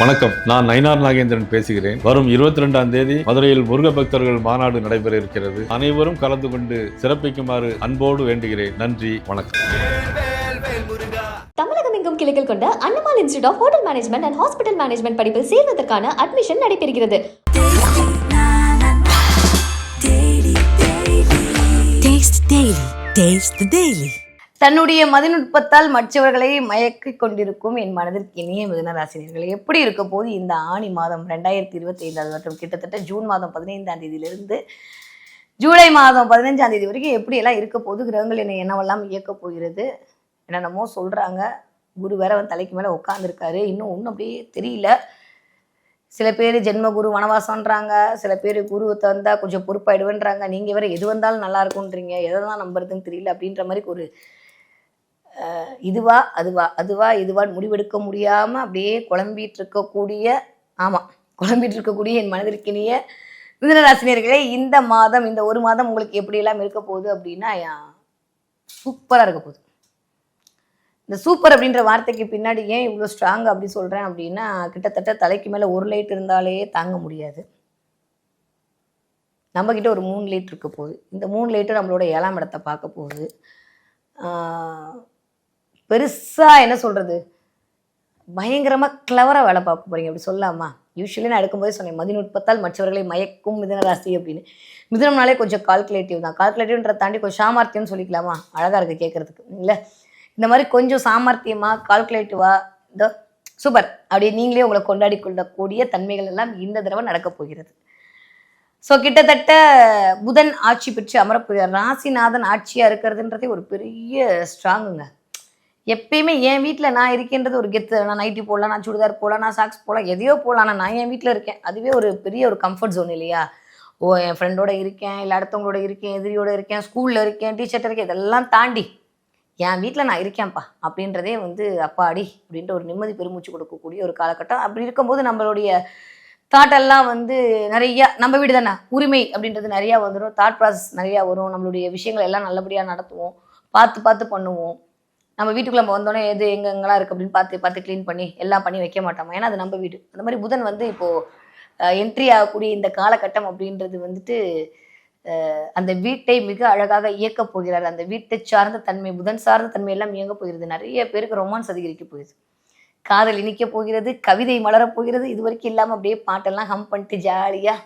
வணக்கம். நான் நயினார் நாகேந்திரன் பேசுகிறேன். வரும் இருபத்தி ரெண்டாம் தேதி மதுரையில் முருக பக்தர்கள் மாநாடு நடைபெற இருக்கிறது அனைவரும் கலந்து கொண்டு சிறப்பிக்குமாறு அன்போடு வேண்டுகிறேன். நன்றி வணக்கம். தமிழகம் எங்கும் கிளைகள் கொண்ட Annamal institute of hotel management and hospital management படிப்பில் சேர்வதற்கான அட்மிஷன் நடைபெறுகிறது. Taste Daily. தன்னுடைய மதிநுட்பத்தால் மற்றவர்களை மயக்கிக் கொண்டிருக்கும் என் மனதிற்கு இனிய மிதனராசினியர்கள் எப்படி இருக்க போது இந்த ஆணி மாதம் ரெண்டாயிரத்தி இருபத்தி ஐந்தாவது வருடம் கிட்டத்தட்ட ஜூன் மாதம் பதினைந்தாம் தேதியிலிருந்து ஜூலை மாதம் பதினஞ்சாம் தேதி வரைக்கும் எப்படியெல்லாம் இருக்க போது கிரகங்கள் என்னை என்னவெல்லாம் இயக்க போகிறது? என்னென்னமோ சொல்கிறாங்க குரு வேற அவன் தலைக்கு மேலே உட்காந்துருக்காரு இன்னும் ஒன்றும் அப்படியே தெரியல. சில பேர் ஜென்மகுரு வனவாசம்ன்றாங்க. சில பேர் குரு வந்தால் கொஞ்சம் பொறுப்பாயிடுவேன்றாங்க. நீங்கள் வேற எது வந்தாலும் நல்லா இருக்குன்றீங்க எதை தான் நம்புறதுன்னு தெரியல அப்படின்ற மாதிரி ஒரு இதுவா அதுவா அதுவா இதுவான்னு முடிவெடுக்க முடியாமல் அப்படியே குழம்பிட்டு இருக்கக்கூடிய ஆமாம் குழம்பிட்டு இருக்கக்கூடிய என் மனதிற்கினிய மிதனராசினியர்களே இந்த மாதம் இந்த ஒரு மாதம் உங்களுக்கு எப்படியெல்லாம் இருக்க போகுது அப்படின்னா சூப்பராக இருக்க போகுது. இந்த சூப்பர் அப்படின்ற வார்த்தைக்கு பின்னாடி ஏன் இவ்வளோ ஸ்ட்ராங் அப்படி சொல்கிறேன் அப்படின்னா கிட்டத்தட்ட தலைக்கு மேலே ஒரு லைட் இருந்தாலே தாங்க முடியாது. நம்மக்கிட்ட ஒரு மூணு லைட் இருக்க போகுது. இந்த மூணு லைட்டும் நம்மளோட ஏழாம் இடத்தை பார்க்க போகுது. பெருசாக என்ன சொல்கிறது பயங்கரமாக கிளவராக வேலை பார்க்க போகிறீங்க அப்படி சொல்லலாமா யூஸ்வலி நான் எடுக்கும்போது சொன்னேன் மதிநுட்பத்தால் மற்றவர்களை மயக்கும் மிதன ராசி அப்படின்னு. மிதனம்னாலே கொஞ்சம் கால்குலேட்டிவ் தான். கால்குலேட்டிவ்ன்ற தாண்டி கொஞ்சம் சாமர்த்தியம்னு சொல்லிக்கலாமா? அழகாக இருக்குது கேட்குறதுக்கு இல்லை? இந்த மாதிரி கொஞ்சம் சாமர்த்தியமாக கால்குலேட்டிவாக இந்த சூப்பர் அப்படி நீங்களே உங்களை கொண்டாடி கொள்ளக்கூடிய தன்மைகள் எல்லாம் இந்த தடவை நடக்கப் போகிறது. ஸோ கிட்டத்தட்ட புதன் ஆட்சி பெற்று அமரப்போகிறார் ராசிநாதன் ஆட்சியாக இருக்கிறதுன்றதே ஒரு பெரிய ஸ்ட்ராங்குங்க எப்பயுமே என் வீட்டில் நான் இருக்கின்றது ஒரு கெத்து. நான் நைட்டி போடலாம் நான் சுடிதார் போகலாம் நான் சாக்ஸ் போகலாம் எதையோ போகலாம் ஆனால் நான் என் வீட்டில் இருக்கேன். அதுவே ஒரு பெரிய ஒரு கம்ஃபர்ட் ஜோன் இல்லையா? ஓ என் ஃப்ரெண்டோட இருக்கேன் இல்லை அடுத்தவங்களோட இருக்கேன் எதிரியோட இருக்கேன் ஸ்கூலில் இருக்கேன் டீச்சர்ட்ட இருக்கேன் இதெல்லாம் தாண்டி என் வீட்டில் நான் இருக்கேன்ப்பா. அப்படின்றதே வந்து அப்பாடி அப்படின்ற ஒரு நிம்மதி பெருமூச்சு கொடுக்கக்கூடிய ஒரு காலகட்டம். அப்படி இருக்கும்போது நம்மளுடைய தாட்டெல்லாம் வந்து நிறையா நம்ம வீடு தானே? உரிமை அப்படின்றது நிறையா வந்துடும் தாட் ப்ராசஸ் நிறையா வரும். நம்மளுடைய விஷயங்கள் எல்லாம் நல்லபடியாக நடத்துவோம். பார்த்து பார்த்து பண்ணுவோம். நம்ம வீட்டுக்குள்ள நம்ம வந்தோடனே எது எங்கெங்கெல்லாம் இருக்கு அப்படின்னு பார்த்து பார்த்து க்ளீன் பண்ணி எல்லாம் பண்ணி வைக்க மாட்டோம்? ஏன்னா அது நம்ம வீடு. அந்த மாதிரி புதன் வந்து இப்போ என்ட்ரி ஆகக்கூடிய இந்த காலகட்டம் அப்படின்றது வந்துட்டு அந்த வீட்டை மிக அழகாக இயக்கப் போகிறார். அந்த வீட்டை சார்ந்த தன்மை புதன் சார்ந்த தன்மை எல்லாம் இயங்க போகிறது. நிறைய பேருக்கு ரொமான்ஸ் அதிகரிக்க போகுது. காதல் இனிக்க போகிறது கவிதை மலரப் போகிறது. இது வரைக்கும் இல்லாமல் அப்படியே பாட்டெல்லாம் ஹம் பண்ணிட்டு ஜாலியாக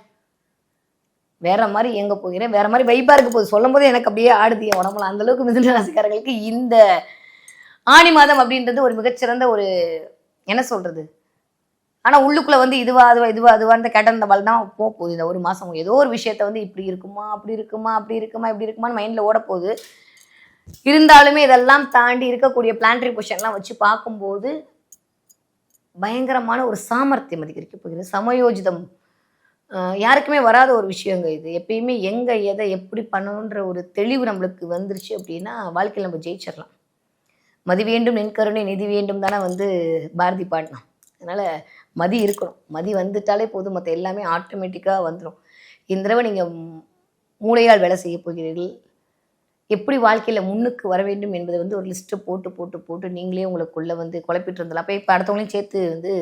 வேற மாதிரி இயங்க போகிறேன். வேற மாதிரி வைப்பா இருக்க போகுது. சொல்லும் போது எனக்கு அப்படியே ஆடுது. என் உடம்புல அந்தளவுக்கு மிதுன ராசிக்காரர்களுக்கு இந்த ஆணி மாதம் அப்படின்றது ஒரு மிகச்சிறந்த ஒரு என்ன சொல்றது? ஆனா உள்ளுக்குள்ள வந்து இதுவா அதுவா இதுவா அதுவான்னு கேட்ட இந்த தான் போக போகுது இந்த ஒரு மாசம் ஏதோ ஒரு விஷயத்த வந்து இப்படி இருக்குமா அப்படி இருக்குமா அப்படி இருக்குமா இப்படி இருக்குமான்னு மைண்ட்ல ஓட போகுது இருந்தாலுமே இதெல்லாம் தாண்டி இருக்கக்கூடிய பிளான்டரி பொசிஷன்லாம் வச்சு பார்க்கும்போது பயங்கரமான ஒரு சாமர்த்தியம் அதிகரிக்க போகிறது. சமயோஜிதம். யாருக்குமே வராத ஒரு விஷயங்க இது. எப்பயுமே எங்க எதை எப்படி பண்ணணுன்ற ஒரு தெளிவு நம்மளுக்கு வந்துருச்சு அப்படின்னா வாழ்க்கையில் நம்ம ஜெயிச்சிடலாம். மதி வேண்டும் நின் கருணை நிதி வேண்டும் தானே வந்து பாரதி பாடினான். அதனால் மதி இருக்கணும். மதி வந்துட்டாலே போதும். மற்ற எல்லாமே ஆட்டோமேட்டிக்காக வந்துடும் இந்த தடவை நீங்கள் மூளையால் வேலை செய்ய போகிறீர்கள். எப்படி வாழ்க்கையில் முன்னுக்கு வர வேண்டும் என்பதை வந்து ஒரு லிஸ்ட்டை போட்டு போட்டு போட்டு நீங்களே உங்களுக்குள்ளே வந்து குழப்பிட்டு இருந்தலாம். அப்போ இப்போ அடுத்தவங்களையும் சேர்த்து வந்து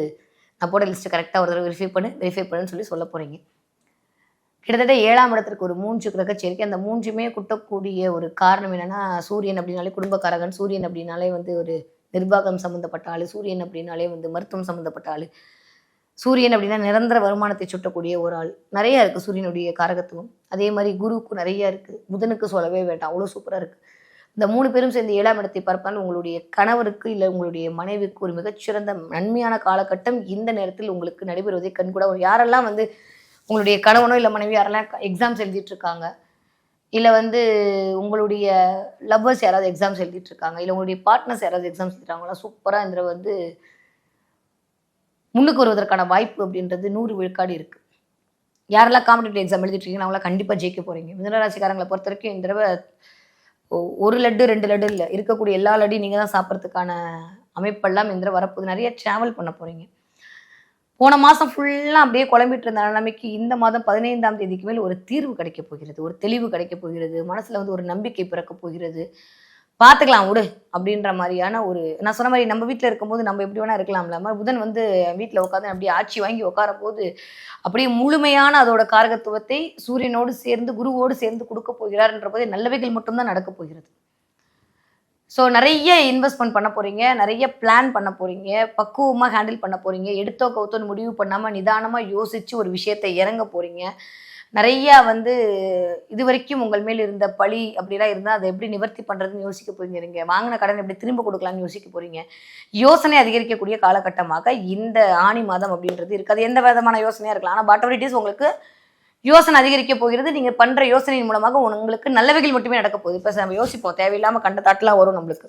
நான் போட லிஸ்ட்டு கரெக்டாக ஒரு தடவை வெரிஃபை பண்ணு வெரிஃபை பண்ணுன்னு சொல்லி சொல்ல போகிறீங்க கிட்டத்தட்ட ஏழாம் இடத்திற்கு ஒரு மூன்று கிரக அந்த மூன்றுமே குட்டக்கூடிய ஒரு காரணம் என்னன்னா சூரியன் அப்படின்னாலே குடும்பக்காரகன் சூரியன் அப்படின்னாலே வந்து ஒரு நிர்வாகம் சம்மந்தப்பட்ட ஆள் சூரியன் அப்படின்னாலே வந்து மருத்துவம் சம்மந்தப்பட்ட ஆள் சூரியன் அப்படின்னா நிரந்தர வருமானத்தை சுட்டக்கூடிய ஒரு ஆள். நிறைய இருக்குது சூரியனுடைய காரகத்துவம். அதே மாதிரி குருவுக்கு நிறைய இருக்குது புதனுக்கு சொல்லவே வேண்டாம் அவ்வளோ சூப்பராக இருக்குது இந்த மூணு பேரும் சேர்ந்து ஏழாம் இடத்தை பார்ப்பால் உங்களுடைய கணவருக்கு இல்லை உங்களுடைய மனைவிக்கு ஒரு மிகச்சிறந்த நன்மையான காலகட்டம் இந்த நேரத்தில் உங்களுக்கு நடைபெறுவதை கண்கூட யாரெல்லாம் வந்து உங்களுடைய கணவனோ இல்லை மனைவி யாரெல்லாம் எக்ஸாம்ஸ் எழுதிட்டு இருக்காங்க இல்லை வந்து உங்களுடைய லவ்வர்ஸ் யாராவது எக்ஸாம்ஸ் எழுதிட்டு இருக்காங்க இல்லை உங்களுடைய பார்ட்னர்ஸ் யாராவது எக்ஸாம்ஸ் எழுதுறாங்களா சூப்பராக இந்த வந்து முன்னுக்கு வருவதற்கான வாய்ப்பு அப்படின்றது நூறு விழுக்காடு இருக்குது யாரெல்லாம் காம்படிட்டிவ் எக்ஸாம் எழுதிட்டுருக்கீங்க அவங்களாம் கண்டிப்பாக ஜெயிக்க போகிறீங்க மிதனராசிக்காரங்களை பொறுத்த வரைக்கும் இந்த தடவை ஒரு லட்டு ரெண்டு லட்டு இல்லை. இருக்கக்கூடிய எல்லா லட்டையும் நீங்கள் தான் சாப்பிட்றதுக்கான அமைப்பெல்லாம் இந்த தடவை வரப்போகுது. நிறைய ட்ராவல் பண்ண போகிறீங்க போன மாதம் ஃபுல்லாக அப்படியே குழம்பிட்டு இருந்த நிலைமைக்கு இந்த மாதம் பதினைந்தாம் தேதிக்கு மேல் ஒரு தீர்வு கிடைக்க போகிறது. ஒரு தெளிவு கிடைக்க போகிறது. மனசில் வந்து ஒரு நம்பிக்கை பிறக்க போகிறது. பார்த்துக்கலாம் விடு அப்படின்ற மாதிரியான ஒரு நான் சொன்ன மாதிரி நம்ம வீட்டில் இருக்கும்போது நம்ம எப்படி வேணா இருக்கலாம்ல. மாதிரி புதன் வந்து வீட்டில் உட்காந்து அப்படியே ஆட்சி வாங்கி உட்கார போது அப்படியே முழுமையான அதோட காரகத்துவத்தை சூரியனோடு சேர்ந்து குருவோடு சேர்ந்து கொடுக்க போகிறார்ன்ற போது நல்லவைகள் மட்டும்தான் நடக்க போகிறது. ஸோ நிறைய இன்வெஸ்ட்மெண்ட் பண்ண போறீங்க நிறைய பிளான் பண்ண போகிறீங்க பக்குவமாக ஹேண்டில் பண்ண போகிறீங்க எடுத்தோ கவுத்தோன்னு முடிவு பண்ணாமல் நிதானமாக யோசித்து ஒரு விஷயத்தை இறங்க போகிறீங்க நிறையா வந்து இது வரைக்கும் உங்கள் மேல் இருந்த பழி அப்படிலாம் இருந்தால் அதை எப்படி நிவர்த்தி பண்ணுறதுன்னு யோசிக்க போகிறீங்க வாங்கின கடன் எப்படி திரும்ப கொடுக்கலாம்னு யோசிக்க போகிறீங்க யோசனை அதிகரிக்கக்கூடிய காலகட்டமாக இந்த ஆணி மாதம் அப்படின்றது இருக்காது அது எந்த விதமான யோசனையாக இருக்கலாம். ஆனால் பட் இட் இஸ் உங்களுக்கு யோசனை அதிகரிக்க போகிறது. நீங்கள் பண்ணுற யோசனையின் மூலமாக உங்களுக்கு நல்லவைகள் மட்டுமே நடக்க போகுது. இப்போ நம்ம யோசிப்போம். தேவையில்லாமல் கண்ட தாட்டெலாம் வரும் நம்மளுக்கு.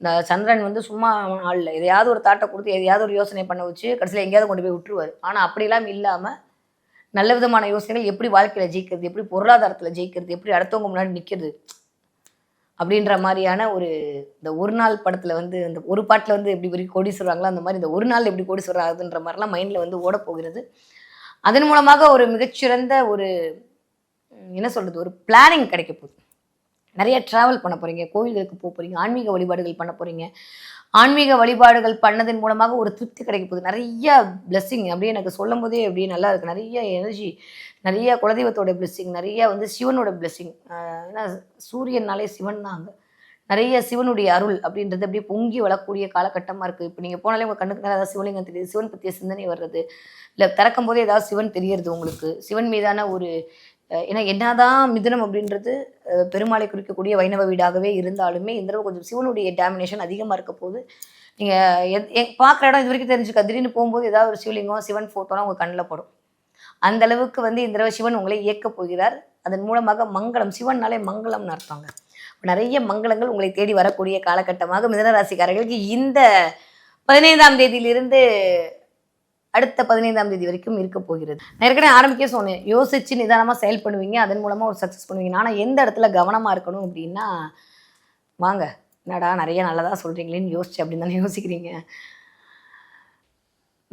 இந்த சந்திரன் வந்து சும்மா ஆள் எதையாவது ஒரு தாட்டை கொடுத்து எதையாவது ஒரு யோசனை பண்ண வச்சு கடைசியில் எங்கேயாவது கொண்டு போய் விட்டுருவார். ஆனால் அப்படிலாம் இல்லாமல் நல்ல விதமான யோசனைகள் எப்படி வாழ்க்கையில் ஜெயிக்கிறது எப்படி பொருளாதாரத்தில் ஜெயிக்கிறது எப்படி அடுத்தவங்க முன்னாடி நிற்கிறது அப்படின்ற மாதிரியான ஒரு இந்த ஒரு நாள் படத்தில் வந்து இந்த ஒரு பாட்டில் வந்து எப்படி வரைக்கும் கோடி சொல்கிறாங்களோ அந்த மாதிரி இந்த ஒரு நாள் எப்படி கோடி சொல்கிறாருன்ற மாதிரிலாம் மைண்டில் வந்து ஓட போகிறது. அதன் மூலமாக ஒரு மிகச்சிறந்த ஒரு என்ன சொல்கிறது ஒரு பிளானிங் கிடைக்க போகுது. நிறைய ட்ராவல் பண்ண போகிறீங்க கோயில்களுக்கு போக போகிறீங்க ஆன்மீக வழிபாடுகள் பண்ண போகிறீங்க ஆன்மீக வழிபாடுகள் பண்ணதன் மூலமாக ஒரு திருப்தி கிடைக்க போகுது. நிறைய பிளெஸ்ஸிங் அப்படியே எனக்கு சொல்லும் போதே அப்படியே நல்லா இருக்கு. நிறைய எனர்ஜி நிறைய குலதெய்வத்தோட பிளெஸ்ஸிங் நிறைய வந்து சிவனோட பிளெஸ்ஸிங் ஏன்னா சூரியனாலே சிவன் தான் அங்கே. நிறைய சிவனுடைய அருள் அப்படின்றது அப்படியே பொங்கி வளரக்கூடிய காலகட்டமாக இருக்குது இப்போ நீங்கள் போனாலே உங்கள் கண்ணுக்கு ஏதாவது சிவலிங்கம் தெரியுது சிவன் பற்றிய சிந்தனை வர்றது. இல்லை திறக்கும் போதே ஏதாவது சிவன் தெரியறது உங்களுக்கு. சிவன் மீதான ஒரு ஏன்னா என்னதான் மிதுனம் அப்படின்றது பெருமாளை குறிக்கக்கூடிய வைணவ வீடாகவே இருந்தாலுமே இந்த தடவை கொஞ்சம் சிவனுடைய டாமினேஷன் அதிகமாக இருக்க போது நீங்கள் பார்க்குற இடம் இது வரைக்கும் தெரிஞ்சுக்க திடீர்னு போகும்போது ஏதாவது ஒரு சிவலிங்கம் சிவன் ஃபோட்டோலாம் உங்கள் கண்ணில் படும். அந்த அளவுக்கு வந்து இந்த தடவை சிவன் உங்களை இயக்கப் போகிறார். அதன் மூலமாக மங்களம் சிவன்னாலே மங்களம்னு அர்த்தங்க. நிறைய மங்களங்கள் உங்களை தேடி வரக்கூடிய காலகட்டமாக மிதனராசிக்காரர்களுக்கு இந்த பதினைந்தாம் தேதியிலிருந்து அடுத்த பதினைந்தாம் தேதி வரைக்கும் இருக்க போகிறது. நான் ஏற்கனவே ஆரம்பிக்க சொன்னேன். யோசிச்சு நிதானமாக செயல் பண்ணுவீங்க. அதன் மூலமாக ஒரு சக்ஸஸ் பண்ணுவீங்க. ஆனால் எந்த இடத்துல கவனமாக இருக்கணும் அப்படின்னா வாங்க என்னடா நிறைய நல்லதாக சொல்கிறீங்களேன்னு யோசிச்சு அப்படின்னு தானே யோசிக்கிறீங்க.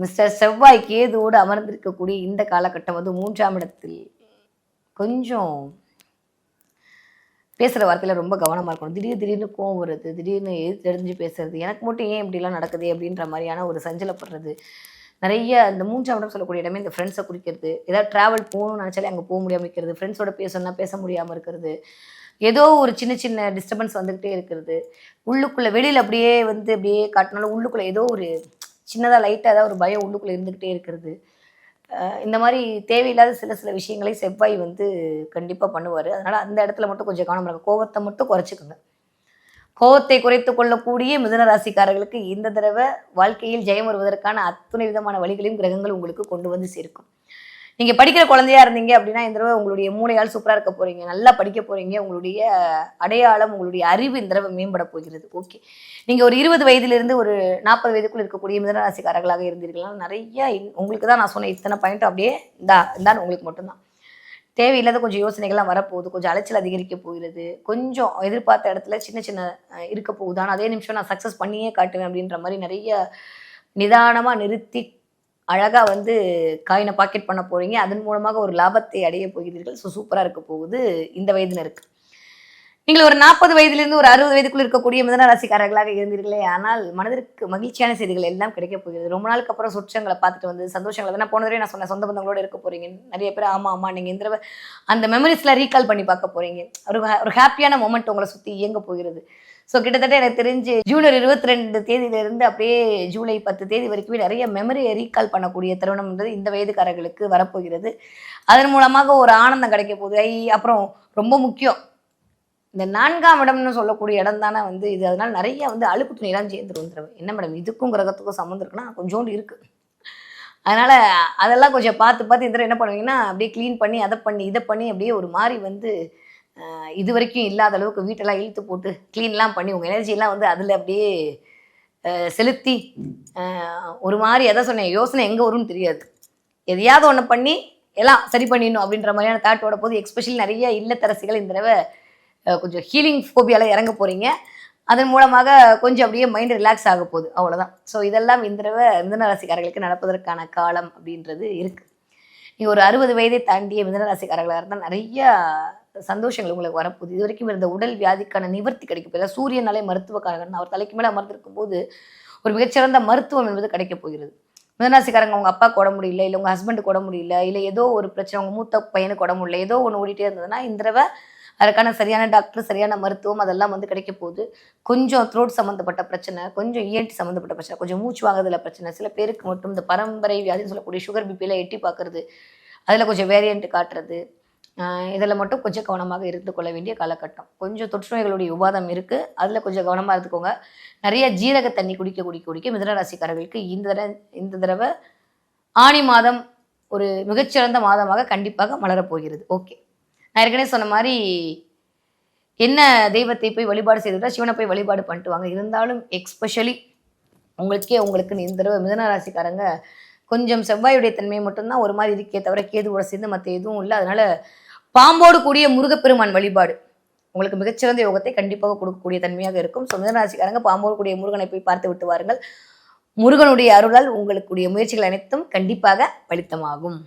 மிஸ்டர் செவ்வாய் கேதுவோடு அமர்ந்திருக்கக்கூடிய இந்த காலகட்டம் வந்து மூன்றாம் இடத்தில் கொஞ்சம் பேசுகிற வார்த்தையில் ரொம்ப கவனமாக இருக்கணும். திடீர் திடீர்னு கோவம் வருது திடீர்னு எது தெரிஞ்சு பேசுறது எனக்கு மட்டும் ஏன் இப்படிலாம் நடக்குது அப்படின்ற மாதிரியான ஒரு சஞ்சலப்படுறது. நிறைய இந்த மூன்றாம் இடம் சொல்லக்கூடிய இடமே இந்த ஃப்ரெண்ட்ஸை குடிக்கிறது ஏதாவது ட்ராவல் போகணும்னு நினச்சாலே அங்கே போக முடியாமல் இருக்கிறது. ஃப்ரெண்ட்ஸோட பேசணும்னா பேச முடியாமல் இருக்கிறது. ஏதோ ஒரு சின்ன சின்ன டிஸ்டர்பன்ஸ் வந்துக்கிட்டே இருக்கிறது. உள்ளுக்குள்ளே வெளியில் அப்படியே வந்து அப்படியே காட்டினாலும் உள்ளுக்குள்ளே ஏதோ ஒரு சின்னதாக லைட்டாக ஏதாவது ஒரு பயம் உள்ளுக்குள்ளே இருந்துக்கிட்டே இருக்கிறது. இந்த மாதிரி தேவையில்லாத சில சில விஷயங்களை செவ்வாய் வந்து கண்டிப்பாக பண்ணுவார். அதனால் அந்த இடத்துல மட்டும் கொஞ்சம் கவனம் இருக்கும் கோவத்தை மட்டும் குறைச்சிக்கோங்க. கோவத்தை குறைத்து கொள்ளக்கூடிய மிதுன ராசிக்காரர்களுக்கு இந்த தடவை வாழ்க்கையில் ஜெயம் வருவதற்கான அத்துணை விதமான வழிகளையும் கிரகங்கள் உங்களுக்கு கொண்டு வந்து சேர்க்கும். நீங்க படிக்கிற குழந்தையா இருந்தீங்க அப்படின்னா இந்த தடவை உங்களுடைய மூளையால் சூப்பரா இருக்க போறீங்க. நல்லா படிக்க போறீங்க. உங்களுடைய அடையாளம் உங்களுடைய அறிவு இந்த தடவை மேம்பட போகிறது. ஓகே நீங்க ஒரு இருபது வயதிலிருந்து ஒரு நாற்பது வயதுக்குள் இருக்கக்கூடிய மிதனராசிக்காரர்களாக இருந்தீர்களா நிறைய உங்களுக்கு தான் நான் சொன்ன இத்தனை பாயிண்ட் அப்படியே இந்தா இந்தான்னு உங்களுக்கு மட்டும்தான். தேவையில்லாத கொஞ்சம் யோசனைகள்லாம் வரப்போகுது. கொஞ்சம் அலைச்சல் அதிகரிக்க போகிறது. கொஞ்சம் எதிர்பார்த்த இடத்துல சின்ன சின்ன இருக்க போகுது. ஆனால் அதே நிமிஷம் நான் சக்ஸஸ் பண்ணியே காட்டுவேன் அப்படின்ற மாதிரி நிறைய நிதானமாக நிறுத்தி அழகாக வந்து காயினை பாக்கெட் பண்ண போகிறீங்க அதன் மூலமாக ஒரு லாபத்தை அடைய போகிறீர்கள். ஸோ சூப்பராக இருக்க போகுது. இந்த வயதினருக்கு நீங்கள் ஒரு நாற்பது வயதிலிருந்து ஒரு அறுபது வயதுக்குள் இருக்கக்கூடிய மிதன ராசிக்காரர்களாக இருந்தீர்களே ஆனால் மனதிற்கு மகிழ்ச்சியான செய்திகள் எல்லாம் கிடைக்க போகிறது. ரொம்ப நாளுக்கு அப்புறம் சுற்றங்களை பார்த்துட்டு வந்து சந்தோஷங்களை வந்து நான் போன தடவை நான் சொன்னேன் சொந்த பந்தங்களோட இருக்க போறீங்க. நிறைய பேர் ஆமா ஆமா நீங்க இந்த அந்த மெமரிஸ்லாம் ரீகால் பண்ணி பார்க்க போறீங்க. ஒரு ஒரு ஹாப்பியான மொமெண்ட் உங்களை சுற்றி இயங்க போகிறது. ஸோ கிட்டத்தட்ட எனக்கு தெரிஞ்சு ஜூலை இருபத்தி ரெண்டு தேதியிலிருந்து அப்படியே ஜூலை பத்து தேதி வரைக்குமே நிறைய மெமரியை ரீகால் பண்ணக்கூடிய தருணம்ன்றது இந்த வயதுக்காரர்களுக்கு வரப்போகிறது. அதன் மூலமாக ஒரு ஆனந்தம் கிடைக்க போகுது. ஐ அப்புறம் ரொம்ப முக்கியம். இந்த நான்காம் இடம்னு சொல்லக்கூடிய இடம் தானே வந்து இது. அதனால நிறைய வந்து அழுப்பு துணியெல்லாம் சேர்ந்துரும் வந்துடுவேன் என்ன மேடம்? இதுக்கும் கிரகத்துக்கும் சம்மந்தம் இருக்குன்னா கொஞ்சோண்டு இருக்குது அதனால் அதெல்லாம் கொஞ்சம் பார்த்து பார்த்து இந்த தடவை என்ன பண்ணுவீங்கன்னா அப்படியே க்ளீன் பண்ணி அதை பண்ணி இதை பண்ணி அப்படியே ஒரு மாதிரி வந்து இது வரைக்கும் இல்லாத அளவுக்கு வீட்டெல்லாம் இழுத்து போட்டு க்ளீன்லாம் பண்ணி உங்கள் எனர்ஜிலாம் வந்து அதில் அப்படியே செலுத்தி ஒரு மாதிரி எதை சொன்னேன் யோசனை எங்கே வரும்னு தெரியாது. எதையாவது ஒன்று பண்ணி எல்லாம் சரி பண்ணிடணும் அப்படின்ற மாதிரியான தாட்டோட போது எக்ஸ்பெஷலி நிறைய இல்லத்தரசிகள் இந்த தடவை கொஞ்சம் ஹீலிங் ஃபோபியாவில் இறங்க போகிறீங்க அதன் மூலமாக கொஞ்சம் அப்படியே மைண்ட் ரிலாக்ஸ் ஆக போகுது அவ்வளோதான் ஸோ இதெல்லாம் இந்த தடவை மிதன ராசிக்காரர்களுக்கு நடப்பதற்கான காலம் அப்படின்றது இருக்குது நீங்கள் ஒரு அறுபது வயதை தாண்டிய மிதன ராசிக்காரர்களாக இருந்தால் நிறையா சந்தோஷங்கள் உங்களுக்கு வரப்போகுது. இது வரைக்கும் இருந்த உடல் வியாதிக்கான நிவர்த்தி கிடைக்க போகுது. சூரியனாலே மருத்துவக்காரகன் அவர் தலைக்கு மேலே அமர்ந்திருக்கும் போது ஒரு மிகச்சிறந்த மருத்துவம் என்பது கிடைக்க போகிறது. மிதராசிக்காரங்க உங்கள் அப்பாவுக்கு உட முடியல இல்லை உங்கள் ஹஸ்பண்டுக்கு உட முடியல இல்லை ஏதோ ஒரு பிரச்சனை உங்கள் மூத்த பையனுக்கு உட முடியல ஏதோ ஒன்று ஓடிட்டே இருந்ததுன்னா இந்த தடவை அதற்கான சரியான டாக்டர் சரியான மருத்துவம் அதெல்லாம் வந்து கிடைக்க போகுது. கொஞ்சம் த்ரோட் சம்மந்தப்பட்ட பிரச்சனை கொஞ்சம் இஎன்டி சம்மந்தப்பட்ட பிரச்சனை கொஞ்சம் மூச்சு வாங்குறதுல பிரச்சனை. சில பேருக்கு மட்டும் இந்த பரம்பரை வியாதின்னு சொல்லக்கூடிய சுகர் பிபியில் எட்டி பார்க்குறது அதில் கொஞ்சம் வேரியண்ட் காட்டுறது இதில் மட்டும் கொஞ்சம் கவனமாக இருந்து கொள்ள வேண்டிய காலகட்டம். கொஞ்சம் தொற்று நோய்களுடைய உபாதம் இருக்குது அதில் கொஞ்சம் கவனமாக இருந்துக்கோங்க. நிறைய ஜீரக தண்ணி குடிக்க குடிக்க குடிக்க மிதனராசிக்காரர்களுக்கு இந்த தடவை இந்த தடவை ஆணி மாதம் ஒரு மிகச்சிறந்த மாதமாக கண்டிப்பாக மலரப்போகிறது ஓகே. நான் ஏற்கனவே சொன்ன மாதிரி என்ன தெய்வத்தை போய் வழிபாடு செய்துட்டா சிவனை போய் வழிபாடு பண்ணிட்டு வாங்க. இருந்தாலும் எக்ஸ்பெஷலி உங்களுக்கே உங்களுக்கு இந்த தடவை மிதனராசிக்காரங்க கொஞ்சம் செவ்வாயுடைய தன்மை மட்டும்தான் ஒரு மாதிரி இருக்கே தவிர கேதுவோட சேர்ந்து மற்ற எதுவும் இல்லை. அதனால பாம்போடு கூடிய முருகப்பெருமான் வழிபாடு. உங்களுக்கு மிகச்சிறந்த யோகத்தை கண்டிப்பாக கொடுக்கக்கூடிய தன்மையாக இருக்கும். ஸோ பாம்போடு கூடிய முருகனை போய் பார்த்து விட்டு வாருங்கள். முருகனுடைய அருளால் உங்களுக்குடைய முயற்சிகள் அனைத்தும் கண்டிப்பாக பலித்தமாகும்.